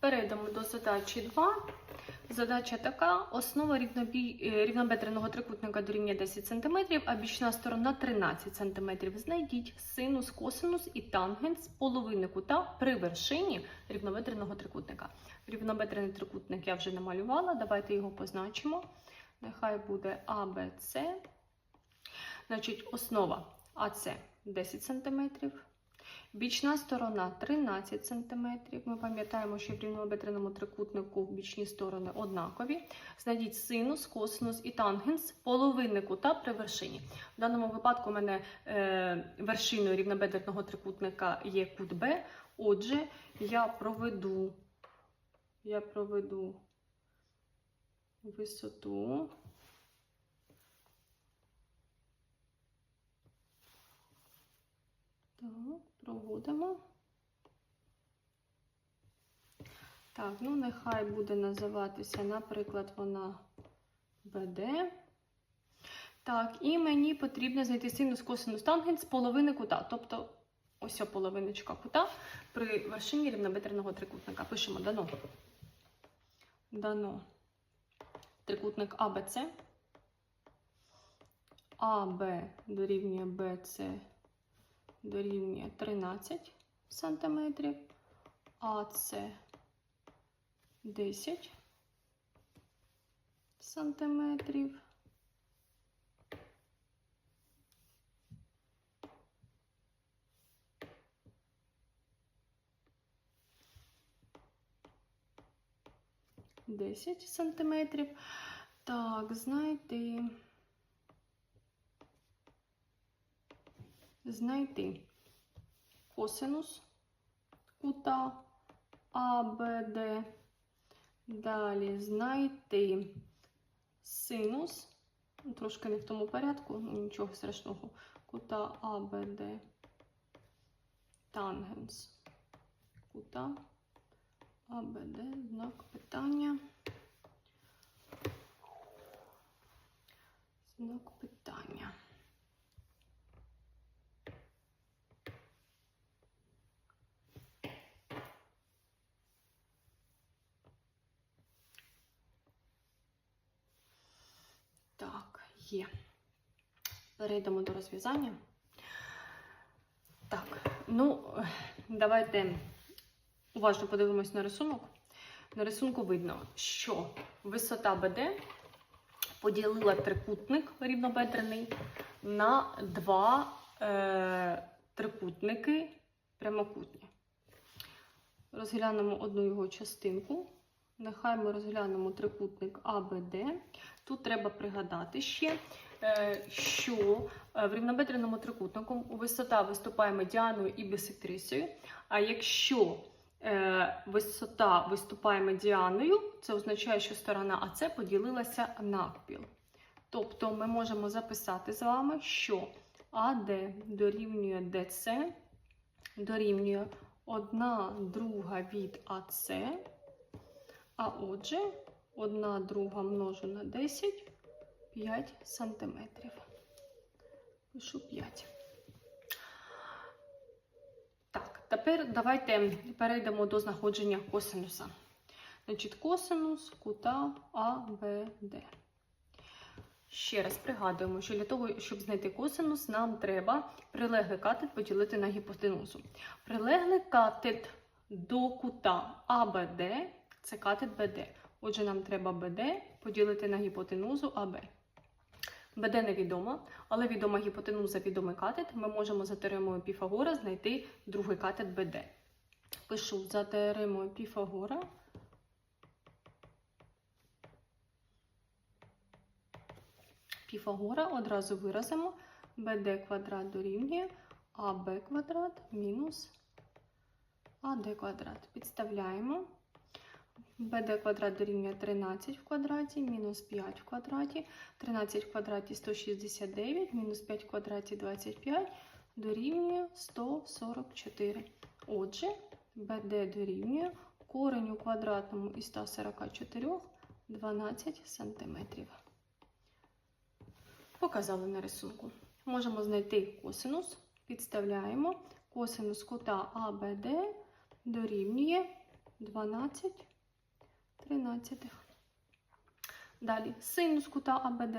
Перейдемо до задачі 2. Задача така: основа е, рівнобедреного трикутника дорівнює 10 см, а бічна сторона 13 см. Знайдіть синус, косинус і тангенс половини кута при вершині рівнобедреного трикутника. Рівнобедрений трикутник я вже намалювала. Давайте його позначимо. Нехай буде АБЦ. Значить, основа АЦ 10 см. Бічна сторона 13 см. Ми пам'ятаємо, що в рівнобедреному трикутнику бічні сторони однакові. Знайдіть синус, косинус і тангенс половини кута при вершині. В даному випадку у мене е, вершиною рівнобедреного трикутника є кут Б. Отже, я проведу, я проведу висоту. Проводимо. Так, ну нехай буде називатися, наприклад, вона БД. Так, і мені потрібно знайти синус косинус тангенс половини кута. Тобто ось половиночка кута при вершині рівнобедреного трикутника. Пишемо дано. Дано. Трикутник АБЦ. АБ дорівнює БЦ дорівнює 13 см, АЦ 10 сантиметрів. Десять сантиметрів. Так, знайти. Знайти косинус кута АБД. Далі знайти синус, ну, трошки не в тому порядку, нічого страшного, кута АБД, тангенс кута АБД, знак питання. Знак питання. Так, є. Перейдемо до розв'язання. Так, ну, давайте уважно подивимось на рисунок. На рисунку видно, що висота БД поділила трикутник рівнобедрений на два е, трикутники прямокутні. Розглянемо одну його частинку. Нехай ми розглянемо трикутник АБД. Тут треба пригадати ще, е, що е, в рівнобедреному трикутнику висота виступає медіаною і бісектрисою. А якщо е, висота виступає медіаною, це означає, що сторона АЦ поділилася навпіл. Тобто ми можемо записати з вами, що АД дорівнює ДЦ, дорівнює 1 друга від АЦ. А отже, 1 друга множу на 10, 5 сантиметрів. Пишу 5. Так, тепер давайте перейдемо до знаходження косинуса. Значить, косинус кута АБД. Ще раз пригадуємо, що для того, щоб знайти косинус, нам треба прилеглий катет поділити на гіпотенузу. Прилеглий катет до кута АБД це катет БД. Отже, нам треба БД поділити на гіпотенузу АБ. БД невідомо, але відома гіпотенуза, відомий катет. Ми можемо за теоремою Піфагора знайти другий катет БД. Пишу за теоремою Піфагора. Піфагора одразу виразимо БД квадрат дорівнює АБ квадрат мінус АД квадрат. Підставляємо. БД квадрат дорівнює 13 в квадраті, мінус 5 в квадраті, 13 в квадраті 169, мінус 5 в квадраті 25, дорівнює 144. Отже, БД дорівнює корень у квадратному із 144 12 см. Показали на рисунку. Можемо знайти косинус, підставляємо. Косинус кута АБД дорівнює 12 тринадцятих. Далі синус кута АБД.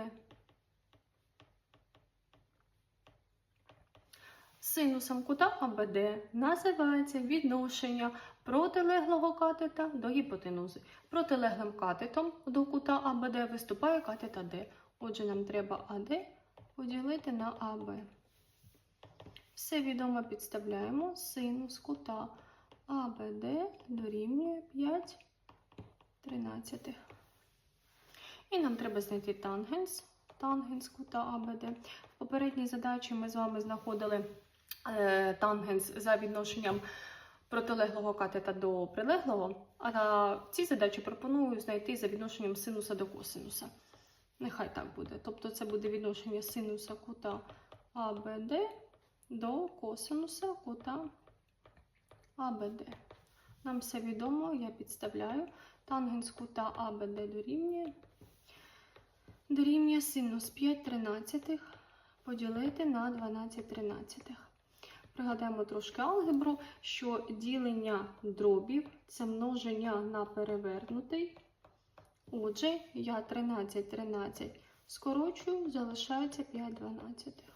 Синусом кута АБД називається відношення протилеглого катета до гіпотенузи. Протилеглим катетом до кута АБД виступає катет Д. Отже, нам треба АД поділити на АБ. Все відомо підставляємо. Синус кута АБД дорівнює 5 тринадцятих. І нам треба знайти тангенс, тангенс кута АБД. В попередній задачі ми з вами знаходили е, тангенс за відношенням протилеглого катета до прилеглого, а в цій задачі пропоную знайти за відношенням синуса до косинуса. Нехай так буде. Тобто це буде відношення синуса кута АБД до косинуса кута АБД. Нам все відомо, я підставляю. Тангенс кута АБД дорівнює дорівнює синус 5 тринадцятих поділити на 12 тринадцятих. Пригадаємо трошки алгебру, що ділення дробів це множення на перевернутий. Отже, я 13 13 скорочую, залишається 5 дванадцятих.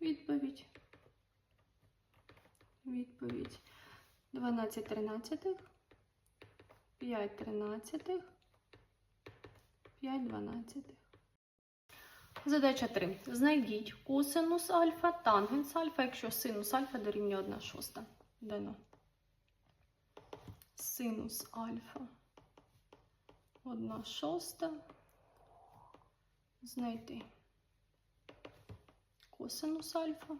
Відповідь. Відповідь. 12 тринадцятих, 5 тринадцятих, 5 дванадцятих. Задача 3. Знайдіть косинус альфа, тангенс альфа, якщо синус альфа дорівнює 1 шоста. Дано. Синус альфа 1 шоста. Знайти косинус альфа,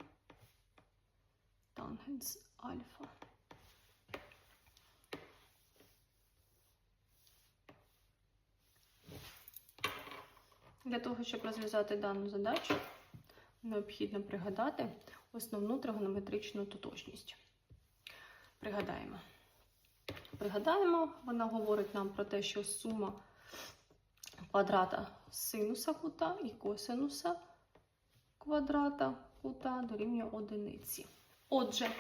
тангенс альфа. Для того, щоб розв'язати дану задачу, необхідно пригадати основну тригонометричну тотожність. Пригадаємо. Пригадаємо, вона говорить нам про те, що сума квадрата синуса кута і косинуса квадрата кута дорівнює одиниці. Отже,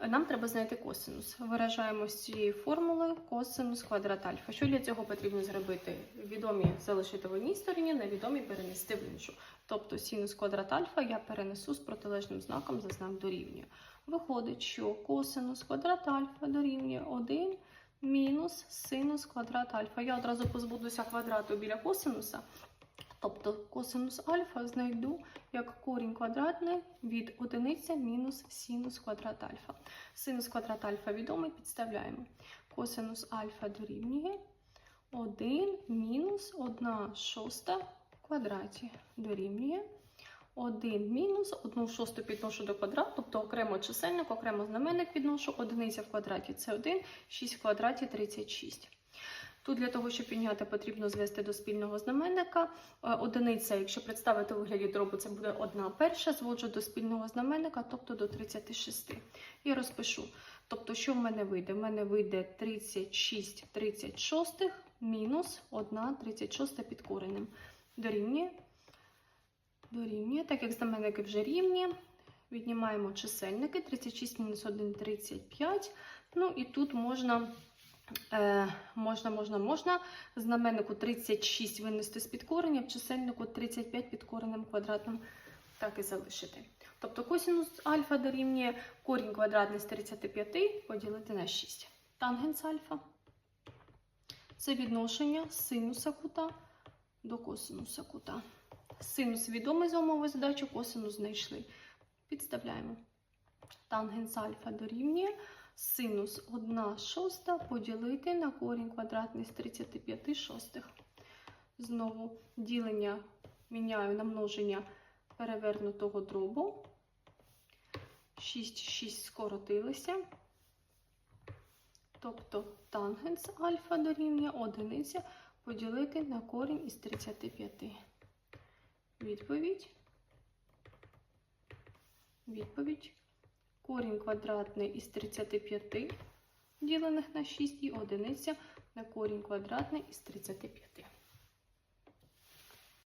нам треба знайти косинус. Виражаємо з цією формулою косинус квадрат альфа. Що для цього потрібно зробити? Відомі залишити в одній стороні, невідомі перенести в іншу. Тобто синус квадрат альфа я перенесу з протилежним знаком за знак дорівнює. Виходить, що косинус квадрат альфа дорівнює 1 мінус синус квадрат альфа. Я одразу позбудуся квадрату біля косинуса. Тобто косинус альфа знайду як корінь квадратний від одиниця мінус синус квадрат альфа. Синус квадрат альфа відомий, підставляємо. Косинус альфа дорівнює 1 мінус 1 шоста в квадраті дорівнює 1 мінус 1 шосту підношу до квадрату, тобто окремо чисельник, окремо знаменник підношу, одиниця в квадраті це 1, 6 в квадраті 36. Тут для того, щоб підняти, потрібно звести до спільного знаменника. Е, Одиниця, якщо представити у вигляді дробу, це буде одна перша, зводжу до спільного знаменника, тобто до 36. І розпишу. Тобто, що в мене вийде? В мене вийде 36 36 мінус 1 36 під коренем. Дорівнює. Дорівнює, так як знаменники вже рівні. Віднімаємо чисельники 36 мінус 1 35. Ну і тут можна. Е, можна, можна, можна. Знаменнику 36 винести з підкорення, в чисельнику 35 під коренем квадратним так і залишити. Тобто косинус альфа дорівнює корінь квадратний з 35 поділити на 6. Тангенс альфа це відношення синуса кута до косинуса кута. Синус відомий за умови задачі, косинус знайшли. Підставляємо. Тангенс альфа дорівнює синус 1 шоста поділити на корінь квадратний з 35 шостих. Знову ділення міняю на множення перевернутого дробу. 6, 6 скоротилися. Тобто тангенс альфа дорівнює одиниця поділити на корінь із 35. Відповідь. Відповідь. Корінь квадратний із 35 ділених на 6 і одиниця на корінь квадратний із 35.